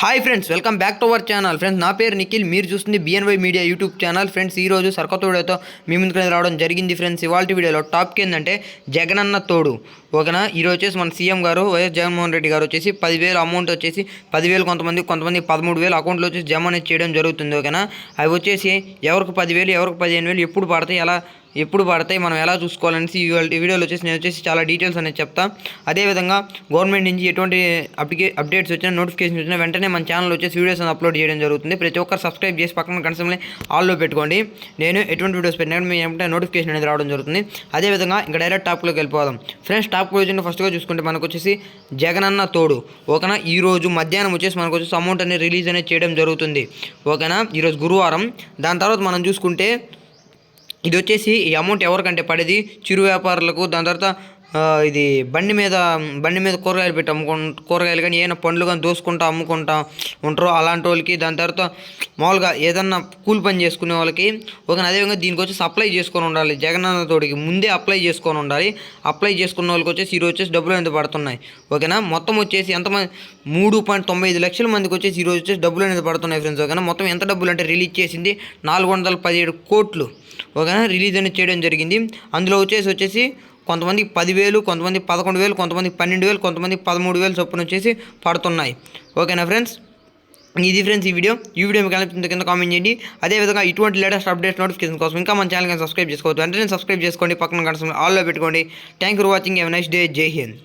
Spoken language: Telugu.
Hi friends welcome back to our channel friends నా పేరు నిఖిల్. మీరు చూస్తుంది BNY media YouTube channel friends ఈ రోజు సరికొత్త మీ ముందుకు రావడం జరిగింది ఫ్రెండ్స్ ఇవాళ వీడియోలో టాపిక్ ఏంటంటే జగనన్న తోడు. ఓకేనా? ఈరోజు వచ్చేసి మన సీఎం గారు వైఎస్ జగన్మోహన్ రెడ్డి గారు వచ్చేసి పదివేలు అమౌంట్ వచ్చేసి పదివేలు కొంతమంది కొంతమంది పదమూడు వేలు అకౌంట్లో వచ్చేసి జమ అనేది చేయడం జరుగుతుంది. ఓకేనా? అవి వచ్చేసి ఎవరికి పదివేలు ఎవరికి పదిహేను వేలు ఎప్పుడు పడతాయి ఎలా ఎప్పుడు పడతాయి మనం ఎలా చూసుకోవాలనేసి ఈ వీడియోలో వచ్చేసి నేను వచ్చేసి చాలా డీటెయిల్స్ అనేది చెప్తాను అదేవిధంగా గవర్నమెంట్ నుంచి ఎటువంటి అప్డికే అప్డేట్స్ వచ్చినా నోటిఫికేషన్ వచ్చినా వెంటనే మన ఛానల్ వచ్చేసి వీడియోస్ అనేది అప్లోడ్ చేయడం జరుగుతుంది. ప్రతి ఒక్కరు సబ్స్క్రైబ్ చేసి పక్కన కనసంలో ఆల్లో పెట్టుకోండి. నేను ఎటువంటి వీడియోస్ పెట్టినా మీ ఏమంటే నోటిఫికేషన్ అనేది రావడం జరుగుతుంది. అదేవిధంగా ఇంకా డైరెక్ట్ టాప్లోకి వెళ్ళిపోదాం. ఫ్రెండ్స్ టాప్ వచ్చిన ఫస్ట్గా చూసుకుంటే మనకు వచ్చేసి జగనన్న తోడు. ఓకేనా? ఈరోజు మధ్యాహ్నం వచ్చేసి మనకు వచ్చేసి అమౌంట్ అనేది రిలీజ్ అనేది చేయడం జరుగుతుంది. ఓకేనా? ఈరోజు గురువారం. దాని తర్వాత మనం చూసుకుంటే ఇది వచ్చేసి ఈ అమౌంట్ ఎవరికంటే పడేది? చిరు వ్యాపారులకు దాని తర్వాత ఇది బండి మీద బండి మీద కూరగాయలు పెట్టి అమ్ముకు కూరగాయలు కానీ ఏమైనా పండ్లు కానీ దోసుకుంటా అమ్ముకుంటా ఉంటారో అలాంటి వాళ్ళకి దాని తర్వాత మామూలుగా ఏదన్నా కూలి పని చేసుకునే వాళ్ళకి ఒక అదేవిధంగా దీనికి వచ్చేసి అప్లై చేసుకొని ఉండాలి. జగనన్న తోడికి ముందే అప్లై చేసుకొని ఉండాలి. అప్లై చేసుకున్న వాళ్ళకి వచ్చేసి ఈరోజు వచ్చేసి డబ్బులు అనేది పడుతున్నాయి. ఓకేనా మొత్తం వచ్చేసి ఎంతమంది మూడు పాయింట్ తొంభై ఐదు లక్షల మందికి వచ్చేసి ఈరోజు వచ్చేసి డబ్బులు అనేది పడుతున్నాయి ఫ్రెండ్స్ ఓకేనా మొత్తం ఎంత డబ్బులు అంటే రిలీజ్ చేసింది? నాలుగు వందల పదిహేడు కోట్లు. ఓకేనా రిలీజ్ అనేది చేయడం జరిగింది. అందులో వచ్చేసి వచ్చేసి కొంతమంది పదివేలు కొంతమంది పదకొండు వేలు కొంతమంది పన్నెండు వేలు కొంతమంది పదమూడు వేలు చొప్పున వచ్చేసి పడుతున్నాయి. ఓకేనా ఫ్రెండ్స్? ఇది ఫ్రెండ్స్ ఈ వీడియో. ఈ వీడియో మీకు అనిపించింది కింద కామెంట్ చేయండి. అదేవిధంగా ఇటువంటి లేటెస్ట్ అప్డేట్స్ నోటిఫికేషన్ కోసం ఇంకా మన ఛానల్ సబ్స్క్రైబ్ చేసుకోవచ్చు వెంటనే సబ్స్క్రైబ్ చేసుకోండి పక్కన కనసం ఆల్లో పెట్టుకోండి. Thank for watching have nice day Jai Hind